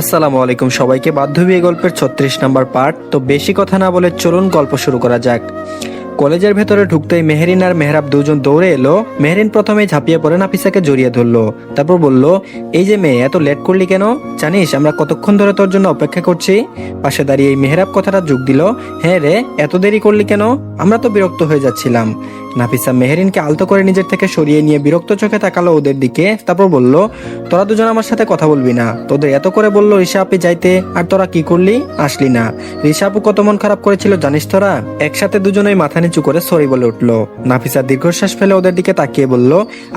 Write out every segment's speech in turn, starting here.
আসসালামু আলাইকুম সবাইকে বাধ্য বিয়ে গল্পের ছত্রিশ নাম্বার পার্ট। তো বেশি কথা না বলে চলুন গল্প শুরু করা যাক। কলেজের ভেতরে ঢুকতেই মেহরিন আর মেহরাব দুজন দৌড়ে এলো। মেহরিন প্রথমেই ঝাঁপিয়ে পড়ে নাফিসাকে জড়িয়ে ধরলো। তারপর বলল, এই যে মেয়ে, এত লেট করলি কেন? জানিস, আমরা কতক্ষণ ধরে তোর জন্য অপেক্ষা করছি? পাশে দাঁড়িয়ে এই মেহরাব কথাটা যোগ দিল হ্যাঁ রে, এত দেরি করলি কেন? আমরা তো বিরক্ত হয়ে যাচ্ছিলাম। নাফিসা মেহরিনকে আলতো করে নিজের থেকে সরিয়ে নিয়ে বিরক্ত চোখে তাকালো ওদের দিকে। তারপর বলল, তোরা দুজন আমার সাথে কথা বলবি না। তোদের এত করে বলল রিসা আপি যাইতে, আর তোরা কি করলি? আসলি না। রিসা আপু কত মন খারাপ করেছিল জানিস তোরা? একসাথে দুজনেই মাথা নিচু করে সরি বলে উঠল। নাফিসা দীর্ঘশ্বাস ফেলে ওদের দিকে তাকিয়ে বলল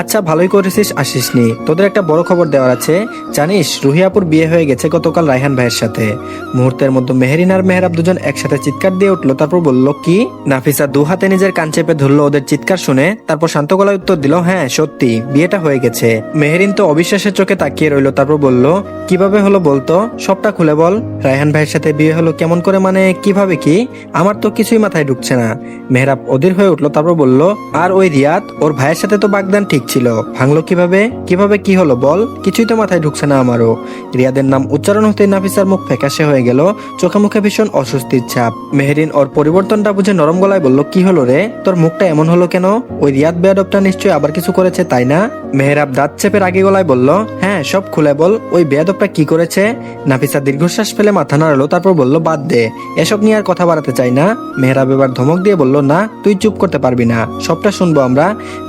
আচ্ছা ভালোই করেছিস, আসিসনি। তোদের একটা বড় খবর দেওয়ার আছে। জানিস, রুহিয়াপুর বিয়ে হয়ে গেছে গতকাল রায়হান ভাইয়ের সাথে। মুহূর্তের মধ্যে মেহরিন আর মেহরাব দুজন একসাথে চিৎকার দিয়ে উঠল, তারপর বলল, কি? নাফিসা দু হাতে নিজের কান চেপে ধরলো ওদের চিৎকার শুনে, তারপর শান্ত গলায় উত্তর দিল হ্যাঁ সত্যি, বিয়েটা হয়ে গেছে। মেহরিন তো অবিশ্বাসের চোখে তাকিয়ে রইল, তারপর বলল, কীভাবে হলো বলতো? সবটা খুলে বল। রায়হান ভাইয়ের সাথে বিয়ে হলো কেমন করে মানে কীভাবে কি? আমার তো কিছুই মাথায় ঢুকছে না। মেহরাব অধীর হয়ে উঠল, তারপর বলল, আর ওই রিয়াদ, ওর ভাইয়ের সাথে তো বাগদান ঠিক ছিল। ভাঙলো কীভাবে? কীভাবে কি হলো বল? কিছুই তো মাথায় ঢুকছে না আমারও। রিয়াদের নাম উচ্চারণ হতে নাফিসার মুখ ফ্যাকাশে হয়ে গেল, চোখে মুখে ভীষণ অস্বস্তির ছাপ। মেহরিন ওর পরিবর্তনটা বুঝে নরম গলায় বলল, কি হলো রে? তোর মুখটা এমন হলো কেন? ওই রিয়াদ বেয়াদবটা নিশ্চয়ই আবার কিছু করেছে, তাই না? মেহরাব দাঁত চেপে রাগি গলায় বলল হ্যাঁ সব খুলে বল, ওই বেয়াদবটা কি করেছে? নাফিসা দীর্ঘশ্বাস ফেলে মাথা নাড়ালো, তারপর বলল, বাদ দে, এসব নিয়ে আর কথা বাড়াতে চাই না। মেহরাব এবার ধমক দিয়ে বলল, না, তুই চুপ করতে পারবি না, সবটা শুনব আমরা,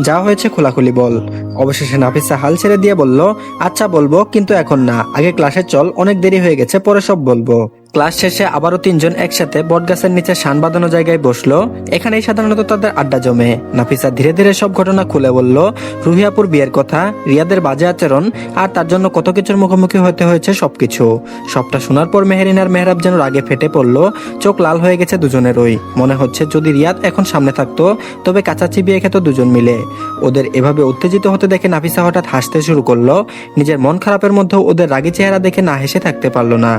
যা হয়েছে খোলাখুলি বল। অবশেষে নাফিসা হাল ছেড়ে দিয়ে বলল আচ্ছা বলব, কিন্তু এখন না, আগে ক্লাসে চল, অনেক দেরি হয়ে গেছে, পরে সব বলব। ক্লাস শেষে আবারও তিনজন একসাথে বটগাছের নিচে শান বাঁধানো জায়গায় বসল। এখানেই সাধারণত তাদের আড্ডা জমে। নাফিসা ধীরে ধীরে সব ঘটনা খুলে বলল, রুহিয়াপুর বিয়ের কথা, রিয়াদের বাজে আচরণ, আর তার জন্য কত কিছুর মুখোমুখি হতে হয়েছে সবকিছু। সবটা শোনার পর মেহরিন আর মেহরাব যেন রাগে ফেটে পড়ল, চোখ লাল হয়ে গেছে দুজনেরই। মনে হচ্ছে যদি রিয়াদ এখন সামনে থাকতো, তবে কাচাচি বিয়ে খেত দুজন মিলে। ওদের এভাবে উত্তেজিত হতে দেখে নাফিসা হঠাৎ হাসতে শুরু করল। নিজের মন খারাপের মধ্যে ওদের রাগী চেহারা দেখে না হেসে থাকতে পারল না।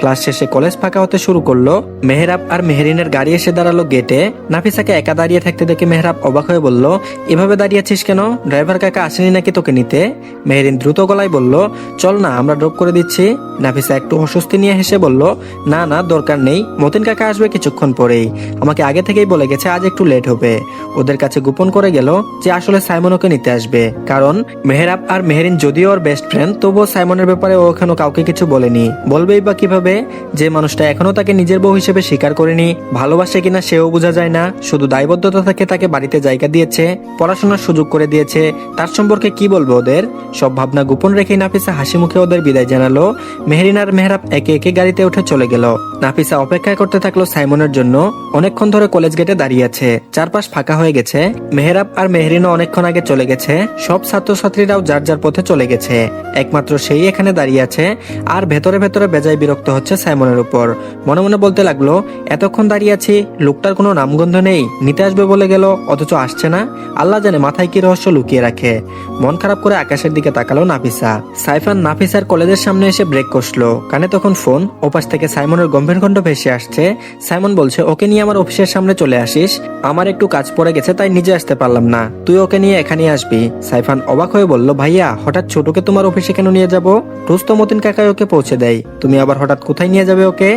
ক্লাস শেষে কলেজ ফাঁকা হতে শুরু করল, মেহরাব আর মেহরিনের গাড়ি এসে দাঁড়াল গেটে নাফিসাকে একা দাঁড়িয়ে থাকতে দেখে মেহরাব অবাক হয়ে বলল, এভাবে দাঁড়িয়েছিস কেন? ড্রাইভার কাকা আসেনি নাকি তোকে নিতে? মেহরিন দ্রুত গলায় বলল, চল না, আমরা ড্রপ করে দিচ্ছি। নাফিসা একটু অস্বস্তি নিয়ে হেসে বলল, না না, দরকার নেই। মতিন কাকা আসবে কিছুক্ষণ পরেই। আমাকে আগে থেকেই বলে গেছে আজ একটু লেট হবে। ওদের কাছে গোপন করে গেল যে আসলে সাইমন ওকে নিতে আসবে। কারণ মেহরাব আর মেহরিন যদিও ওর বেস্ট ফ্রেন্ড তবুও সাইমনের ব্যাপারে ও এখনও কাউকে কিছু বলেনি। বলবেই বা কীভাবে, যে মানুষটা এখনও তাকে নিজের বউ হিসেবে স্বীকার করেনি, ভালোবাসে কিনা সেও বোঝা যায় না। শুধু দায়বদ্ধতা থেকে তাকে বাড়িতে জায়গা দিয়েছে, পড়াশোনার সুযোগ করে দিয়েছে। তার সম্পর্কে কি বলব ওদের? সব ভাবনা গোপন রেখে নাফিসা হাসি মুখে ওদের বিদায় জানালো। মেহরিন আর মেহরাব একে একে গাড়িতে উঠে চলে গেল। নাফিসা অপেক্ষা করতে থাকল সাইমনের জন্য। অনেকক্ষণ ধরে কলেজ গেটে দাঁড়িয়ে আছে। চারপাশ ফাঁকা হয়ে গেছে। মেহরাব আর মেহরিনও অনেকক্ষণ আগে চলে গেছে। সব ছাত্রছাত্রীরাও যার যার পথে চলে গেছে। একমাত্র সেই এখানে দাঁড়িয়ে আছে। আর ভেতরে ভেতরে বেজায় বিরক্ত হচ্ছে সাইমনের উপর। মনে মনে বলতে লাগল, এতক্ষণ দাঁড়িয়ে আছি, লোকটার কোনো নামগন্ধ নেই। নিতে আসবে বলে গেল, অথচ আসছে না। আল্লাহ জানে মাথায় কি রহস্য লুকিয়ে রাখে। মন খারাপ করে আকাশের দিকে তাকালো নাফিসা। সাইফান নাফিসার কলেজের সামনে এসে ব্রেক কষলো। কানে তখন ফোন, ওপাশ থেকে সাইমনের গম্ভীর কণ্ঠ ভেসে আসছে। সাইমন বলছে, ওকে নিয়ে আমার অফিসের সামনে চলে আসিস। আমার একটু কাজ পড়ে গেছে, তাই নিজে আসতে পারলাম না। তুই ওকে নিয়ে এখানে আসবি। সাইফান অবাক হয়ে বলল, ভাইয়া, হঠাৎ ছোটকে তোমার অফিসে কেন নিয়ে যাব? রোজ তো মতিন কাকাই ওকে পৌঁছে দেয়, তুমি আবার হঠাৎ কোথায় নিয়ে যাবে ওকে?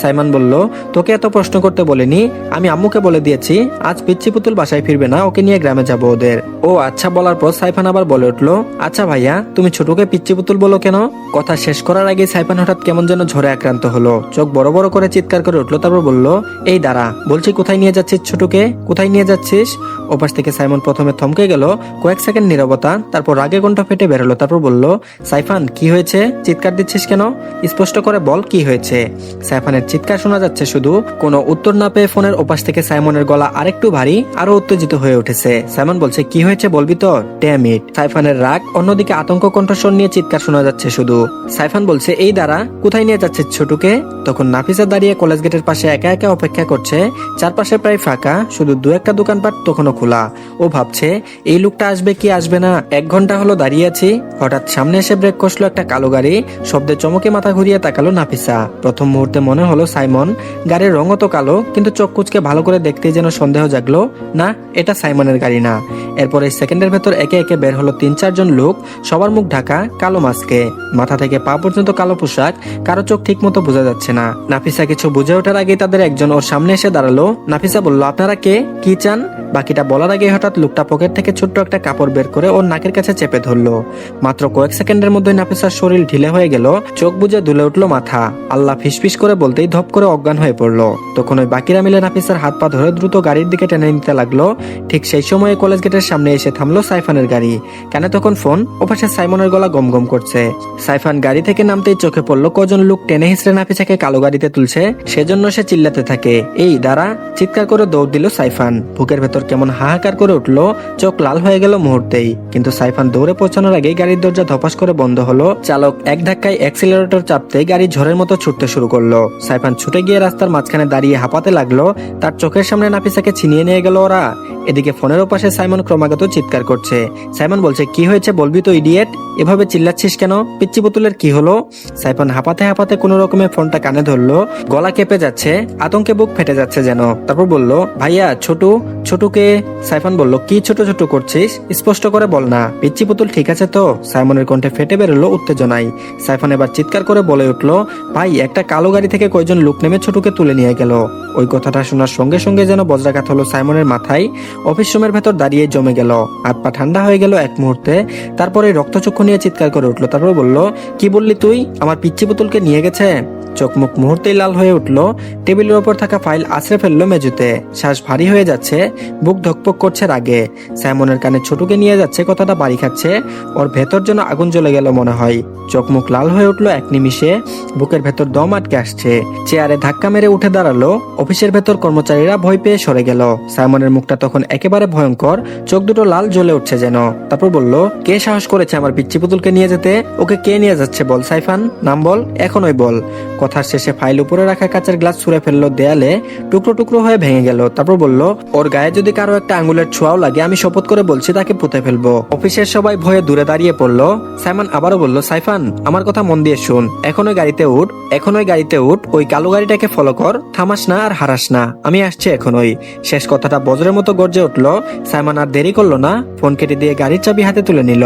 সাইমান বলল, তোকে এত প্রশ্ন করতে বলিনি। আমি আম্মুকে বলে দিয়েছি, আজ পিচ্ছি পুতুল বাসায় ফিরবে না, ওকে নিয়ে গ্রামে যাব ওদের। ও আচ্ছা বলার পর সাইফান আবার বলে উঠল আচ্ছা ভাইয়া, তুমি ছোটকে পিচ্ছি পুতুল বলো কেন? কথা শেষ করার আগে সাইফান হঠাৎ কেমন যেন ঝড়ে আক্রান্ত হলো। চোখ বড় বড় করে চিৎকার করে উঠল, তারপর বলল, এই দাঁড়া, বলছি কোথায় নিয়ে যাচ্ছিস ছোটকে? কোথায় নিয়ে যাচ্ছিস? ওপাশ থেকে সাইমন প্রথমে থমকে গেল, কয়েক সেকেন্ড নীরবতা, তারপর রাগে কণ্ঠ ফেটে বেরোলো, তারপর বলল, সাইফান, কি হয়েছে? চিৎকার দিচ্ছিস কেন? স্পষ্ট করে বল কি হয়েছে? সাইফানের চিৎকার শোনা যাচ্ছে শুধু, কোনো উত্তর না পেয়ে ফোনের ওপাশ থেকে সাইমনের গলা আরেকটু ভারী আরও উত্তেজিত হয়ে উঠেছে। সাইমন বলছে, কি হয়েছে বলবি তো? ড্যাম সাইফানের রাগ অন্যদিকে আতঙ্ক কণ্ঠস্বর নিয়ে চিৎকার শোনা যাচ্ছে শুধু। সাইফান বলছে এই দ্বারা কোথায় নিয়ে যাচ্ছে ছোটুকে? তখন নাফিসা দাঁড়িয়ে কলেজ গেটের পাশে একা একা অপেক্ষা করছে। চারপাশে প্রায় ফাঁকা, শুধু দু একটা দোকানপাট তখনও খোলা। ও ভাবছে, এই লোকটা আসবে কি আসবে না? এক ঘণ্টা হলো দাঁড়িয়ে আছি। হঠাৎ সামনে এসে ব্রেক কষলো একটা কালো গাড়ি। শব্দে চমকে মাথা ঘুরিয়ে তাকালো নাফিসা। প্রথম মুহূর্তে মনে হলো সাইমন, গাড়ির রঙও তো কালো, কিন্তু চোখ কুচকে ভালো করে দেখতে যেন সন্দেহ জাগলো, না, এটা সাইমনের গাড়ি না। এরপরে সেকেন্ডের ভেতর একে একে বের হলো তিন চারজন লোক, সবার মুখ ঢাকা, কালো মাস্কে। মাথা থেকে পা পর্যন্ত কালো পোশাক, কারও চোখ ঠিক মতো বোঝা যাচ্ছে না। নাফিসা কিছু বুঝে ওঠার আগে তাদের একজন ওর সামনে এসে দাঁড়াল। নাফিসা বলল, আপনারা কে? কি চান? বাকিটা বলার আগে হঠাৎ লোকটা পকেট থেকে ছোট্ট একটা কাপড় বের করে ওর নাকের কাছে চেপে ধরলো। মাত্র কয়েক সেকেন্ডের মধ্যে নাফিসার শরীর ঢিলে হয়ে গেল, চোখ বুজে দুলে উঠল মাথা। আল্লাহ ফিসফিস করে বলতেই ধপ করে অজ্ঞান হয়ে পড়ল। তখন ওই বাকিরা মিলে নাফিসার হাত পা ধরে দ্রুত গাড়ির দিকে টেনে নিতে লাগল। ঠিক সেই সময় কলেজ গেটের সামনে এসে থামলো সাইফানের গাড়ি। কেন তখন ফোন? ওপাশে সাইমনের গলা গম গম করছে। সাইফান গাড়ি থেকে নামতেই চোখে পড়ল কজন লোক টেনে হিসড়ে নাফিসাকে কালো গাড়িতে তুলছে। সেজন্য সে চিল্লাতে থাকে। এই, দাঁড়া। চিৎকার করে দৌড় দিল সাইফান। বুকের ভেতর কেমন হাহাকার করে উঠল, চোখ লাল হয়ে গেল মুহূর্তেই। কিন্তু সাইফান দৌড়ে পৌঁছানোর আগেই গাড়ির দরজা ধপাস করে বন্ধ হলো। চালক এক ধাক্কায় অ্যাক্সিলারেটর চাপতেই গাড়ি ঝড়ের মতো ছুটতে শুরু করল। সাইফান ছুটে গিয়ে রাস্তার মাঝখানে দাঁড়িয়ে হাঁপাতে লাগল। তার চোখের সামনে নাফিসাকে ছিনিয়ে নিয়ে গেল ওরা। এদিকে ফোনের ওপাশে সাইমন ক্রমাগত চিৎকার করছে। সাইমন বলছে, কি হয়েছে বলবি তো ইডিয়েট এভাবে চিল্লাচ্ছিস কেন? পিচ্চি পুতুলের কি হলো? সাইফান হাঁপাতে হাঁপাতে কোনো রকমে ফোনটা কানে ধরলো। গলা কেঁপে যাচ্ছে, আতঙ্কে বুক ফেটে যাচ্ছে যেন। তারপর বলল, ভাইয়া, ছোটু, ছোটুকে, সাইফান বলল, কি ছোট ছোট করছিস? স্পষ্ট করে বল না। পিচ্ছি পুতুল ঠিক আছে তো? সাইমনের কণ্ঠে ফেটে বেরোলো উত্তেজনায়। সাইফন এবার চিৎকার করে বলে উঠল, ভাই, একটা কালো গাড়ি থেকে কয়জন লোক নেমে ছোটুকে তুলে নিয়ে গেল? ওই কথাটা শোনার সঙ্গে সঙ্গে যেন বজ্রাঘাত হলো সাইমনের মাথায়। অফিস রুমের ভেতর দাঁড়িয়ে জমে গেল। হাত পা ঠান্ডা হয়ে গেল এক মুহূর্তে। তারপরে রক্তচক্ষু নিয়ে চিৎকার করে উঠল। তারপর বলল, কি বললি তুই? আমার পিচ্ছি পুতুলকে নিয়ে গেছে? চোখ মুখ মুহূর্তেই লাল হয়ে উঠল, টেবিলের ওপর থাকা ফাইল আছড়ে ফেলল মেজুতে। শ্বাস ভারী হয়ে যাচ্ছে, বুক ধকপক করছে রাগে। স্যামনের কানে ছোটুকে নিয়ে যাচ্ছে, কথাটা বাড়ি খাচ্ছে, ওর ভেতর যেন আগুন জ্বলে গেল মনে হয়। চোখ মুখ লাল হয়ে উঠল এক নিমিষে, বুকের ভেতর দম আটকে আসছে। চেয়ারে ধাক্কা মেরে উঠে দাঁড়াল, অফিসের ভেতর কর্মচারীরা ভয় পেয়ে সরে গেল। সাইমনের মুখটা তখন একেবারে ভয়ঙ্কর, চোখ দুটো লাল জ্বলে উঠছে যেন। তারপর বলল, কে সাহস করেছে আমার পিচ্চি পুতুলকে নিয়ে যেতে? ওকে কে নিয়ে যাচ্ছে বল, সাইফান? নাম বল, এখনই বল। কথার শেষে ফাইল উপরে রাখা কাঁচের গ্লাস ছুঁড়ে ফেলল, দেয়ালে টুকরো টুকরো হয়ে ভেঙে গেল। তারপর বলল, ওর গায়ে যদি কারও একটা আঙ্গুলের ছোঁয়াও লাগে, আমি শপথ করে বলছি তাকে পুঁতে ফেলব। অফিসের সবাই ভয়ে দূরে দাঁড়িয়ে পড়ল। সাইমন আবারও বলল, সাইফান, আমার কথা মন দিয়ে শুন। এখন ওই গাড়িতে উঠ, এখন ওই গাড়িতে উঠ, ওই কালো গাড়িটাকে ফলো কর, থামাস না আর হারাস না। আমি আসছি এখনই। শেষ কথাটা বজ্রের মতো গর্জে উঠল। সাইমন আর দেরি করল না, ফোন কেটে দিয়ে গাড়ির চাবি হাতে তুলে নিল।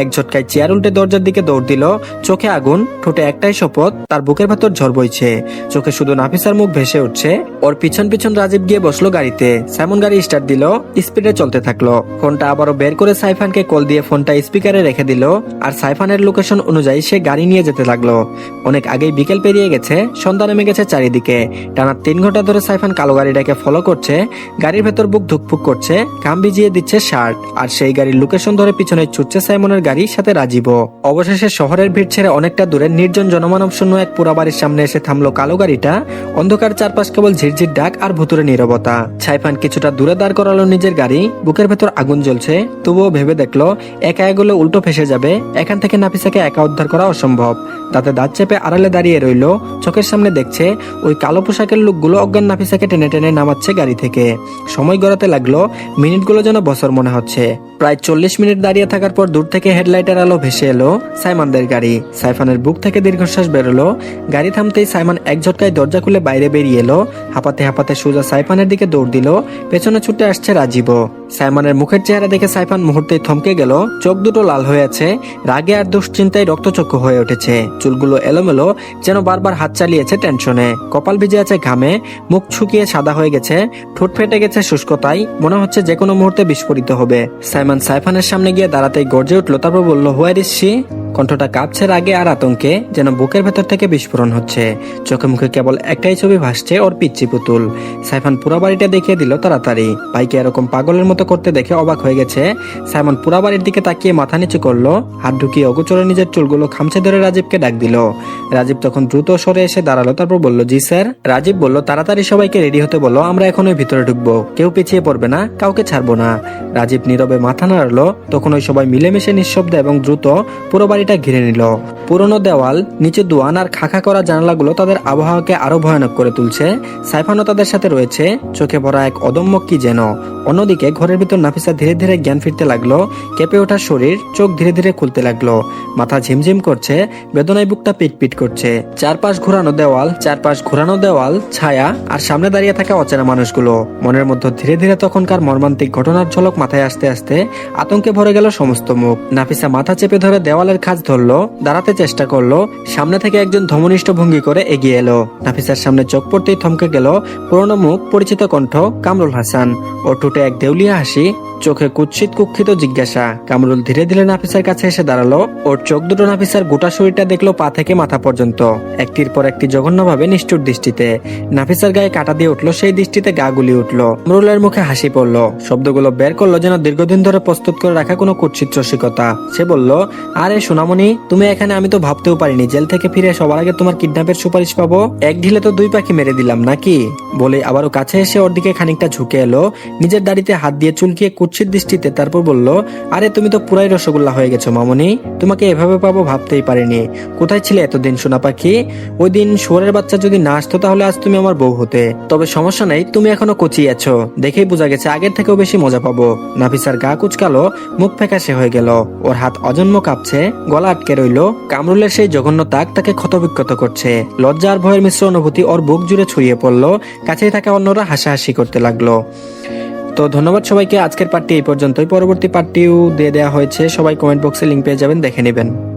এক ঝটকায় চেয়ার উল্টে দরজার দিকে দৌড় দিল। চোখে আগুন, ঠোঁটে একটাই শপথ, তার বুকের ভেতর ঝড় বইছে। চোখে শুধু নাফিসার মুখ ভেসে উঠছে। ওর পিছন পিছন রাজীব গিয়ে বসল গাড়িতে। সাইমন গাড়ি স্টার্ট দিল স্পিডে চলতে থাকল। ফোনটা আবারও বের করে সাইফানকে কল দিয়ে ফোনটা স্পিকারে রেখে দিল। আর সাইফানের লোকেশন অনুযায়ী সে গাড়ি নিয়ে যেতে লাগল। অনেক আগেই বিকেল পেরিয়ে গেছে, সন্ধ্যা নেমে গেছে চারিদিকে। টানা তিন ঘণ্টা ধরে সাইফান কালো গাড়িটাকে ফলো করছে, গাড়ির ভেতর বুক ধুকপুক করছে, ঘাম ভিজিয়ে দিচ্ছে শার্ট। আর সেই গাড়ির লোকেশন ধরে পিছনে ছুটছে সাইমনের গাড়ির সাথে রাজীব অবশেষে শহরের ভিড় ছেড়ে অনেকটা দূরে নির্জন জনমানব শূন্য এক পুরা বাড়ির সামনে এসে থামলো কালো গাড়িটা। অন্ধকার চারপাশ কেবল ঝিরঝির ডাক আর ভুতুরে নীরবতা। ছাইফান কিছুটা দূরে দাঁড় করালো নিজের গাড়ি। বুকের ভেতর আগুন জ্বলছে। তবুও ভেবে দেখল, একা এগুলো উল্টো ফেসে যাবে। এখান থেকে নাফিসাকে একা উদ্ধার করা অসম্ভব। তাতে দাঁত চেপে আড়ালে দাঁড়িয়ে রইল। চোখের সামনে দেখছে, ওই কালো পোশাকের লোকগুলো অজ্ঞান নাফিসাকে টেনে টেনে নামাচ্ছে গাড়ি থেকে। সময় গড়াতে লাগল, মিনিটগুলো যেন বছর মনে হচ্ছে। প্রায় চল্লিশ মিনিট দাঁড়িয়ে থাকার পর দূর থেকে হেডলাইটের আলো ভেসে এলো সাইমানদের গাড়ি। সাইফানের বুক থেকে দীর্ঘশ্বাস বেরোলো। গাড়ি থামতেই সাইমান এক ঝটকায় দরজা খুলে বাইরে বেরিয়ে এলো। হাঁপাতে হাঁপাতে সোজা সাইফানের দিকে দৌড় দিল। পেছনে ছুটে আসছে রাজীব সাইমানের মুখের চেহারা দেখে সাইফান মুহূর্তে থমকে গেল। চোখ দুটো লাল হয়ে আছে। রাগে আর দুশ্চিন্তায় রক্তচক্ষু হয়ে উঠেছে। চুলগুলো এলোমেলো, যেন বারবার হাত চালিয়েছে টেনশনে। কপাল ভিজে আছে ঘামে, মুখ ছুকিয়ে সাদা হয়ে গেছে। ঠোঁট ফেটে গেছে শুষ্কতায়, মনে হচ্ছে যে কোনো মুহূর্তে বিস্ফোরিত হবে। সাইমন সাইফানের সামনে গিয়ে দাঁড়াতেই গর্জে উঠল, তারপর বলল হোয়ার ইস শি কণ্ঠটা কাঁপছে রাগে আর আতঙ্কে, যেন বুকের ভেতর থেকে বিস্ফোরণ হচ্ছে। চোখে মুখে কেবল একটাই ছবি ভাসছে ওর পিচ্ছি পুতুল। সাইফান পুরো বাড়িটা দেখিয়ে দিল তাড়াতাড়ি। ভাইকে এরকম পাগলের মতো করতে দেখে অবাক হয়ে গেছে। সাইমন পুরো বাড়ির দিকে তাকিয়ে মাথা নিচু করল, হাত ঢুকিয়ে অগোচরে নিজের চুলগুলো খামচে ধরে রাজীবকে ডাক দিল। রাজীব তখন দ্রুত সরে এসে দাঁড়াল, তারপর বলল, জি, স্যার। রাজীব বলল, তাড়াতাড়ি সবাইকে রেডি হতে বলো, আমরা এখনই ভিতরে ঢুকবো। কেউ পিছিয়ে পড়বে না, কাউকে ছাড়বো না। রাজীব নীরবে মাথা নাড়লো, তখন ওই সবাই মিলেমিশে নিঃশব্দে এবং দ্রুত পুরো বাড়িটা ঘিরে নিল। পুরনো দেওয়াল, নিচে দোয়ান আর খাখা করা জানালাগুলো তাদের আবহাওয়াকে আরও ভয়ানক করে তুলছে। সাইফানও তাদের সাথে রয়েছে। চোখে ভরা এক অদম্য কি যেন। অন্যদিকে ঘরের ভিতর নাফিসা ধীরে ধীরে জ্ঞান ফিরতে লাগল। কেঁপে ওঠা শরীর, চোখ ধীরে ধীরে খুলতে লাগল। মাথা ঝিমঝিম করছে, বেদনায় বুকটা পিটপিট করছে। চারপাশ ঘোরানো দেওয়াল, চারপাশ ঘোরানো দেওয়াল, ছায়া আর সামনে দাঁড়িয়ে থাকা অচেনা মানুষগুলো। মনের মধ্যে ধীরে ধীরে তখনকার মর্মান্তিক ঘটনার ঝলক মাথায় আসতে আসতে আতঙ্কে ভরে গেল সমস্ত মুখ। নাফিসা মাথা চেপে ধরে দেওয়ালের খাঁজ ধরলো, দাঁড়াতে চেষ্টা করল, সামনে থেকে একজন ধমনিষ্ঠ ভঙ্গি করে এগিয়ে এলো। নাফিসার সামনে চোখ পড়তেই থমকে গেল পুরনো মুখ, পরিচিত কণ্ঠ, কামরুল হাসান। ও টুটে এক দেউলিয়া হাসি চোখে কুৎসিত কুক্ষিত জিজ্ঞাসা। কামরুল ধীরে ধীরে নাফিসার কাছে এসে দাঁড়াল। ওর চোখ দুটো নাফিসার গোটা শরীরটা দেখল পা থেকে মাথা পর্যন্ত। একটির পর একটি জঘন্যভাবে নিষ্ঠুর দৃষ্টিতে। নাফিসার গায়ে কাটা দিয়ে উঠল, সেই দৃষ্টিতে গা গুলি উঠল। কামরুলের মুখে হাসি পড়ল। শব্দগুলো বের করল যেন দীর্ঘদিন ধরে প্রস্তুত করে রাখা কোনো কুৎসিত রসিকতা। সে বলল, আরে সোনামণি, তুমি এখানে আমি তো ভাবতেও পারিনি, জেল থেকে ফিরে সবার আগে তোমার কিডন্যাপের সুপারিশ পাবো। এক ঢিলে তো দুই পাখি মেরে দিলাম, নাকি? বলে আবারও কাছে এসে ওর দিকে খানিকটা ঝুঁকে এলো। নিজের দাড়িতে হাত দিয়ে চুলকিয়ে কুৎসিত দৃষ্টিতে তারপর বলল, আরে, তুমি তো পুরাই রসগোল্লা হয়ে গেছো মামনি। তোমাকে এভাবে পাবো ভাবতেই পারিনি। কোথায় ছিলে এতদিন, সোনা পাখি? ওই দিন শুয়ারের বাচ্চা যদি না আসতো তাহলে আজ তুমি আমার বউ হতে। তবে সমস্যা নেই, তুমি এখনও কচি আছো। দেখেই বোঝা গেছে, আগের থেকেও বেশি মজা পাবো। নাফিসার গা কুচকালো, মুখ ফ্যাকাশে হয়ে গেল। ওর হাত অজন্ম কাঁপছে, গলা আটকে রইল। কামরুলের সেই জঘন্য তাক তাকে ক্ষতবিক্ষত করছে। লজ্জা আর ভয়ের মিশ্র অনুভূতি ওর বুক জুড়ে ছড়িয়ে পড়ল। কাছেই থাকা অন্যরা হাসাহাসি করতে লাগল। তো ধন্যবাদ সবাইকে। আজকের পার্টি এই পর্যন্তই। পরবর্তী পার্টিও দিয়ে দেওয়া হয়েছে। সবাই কমেন্ট বক্সে লিঙ্ক পেয়ে যাবেন, দেখে নেবেন।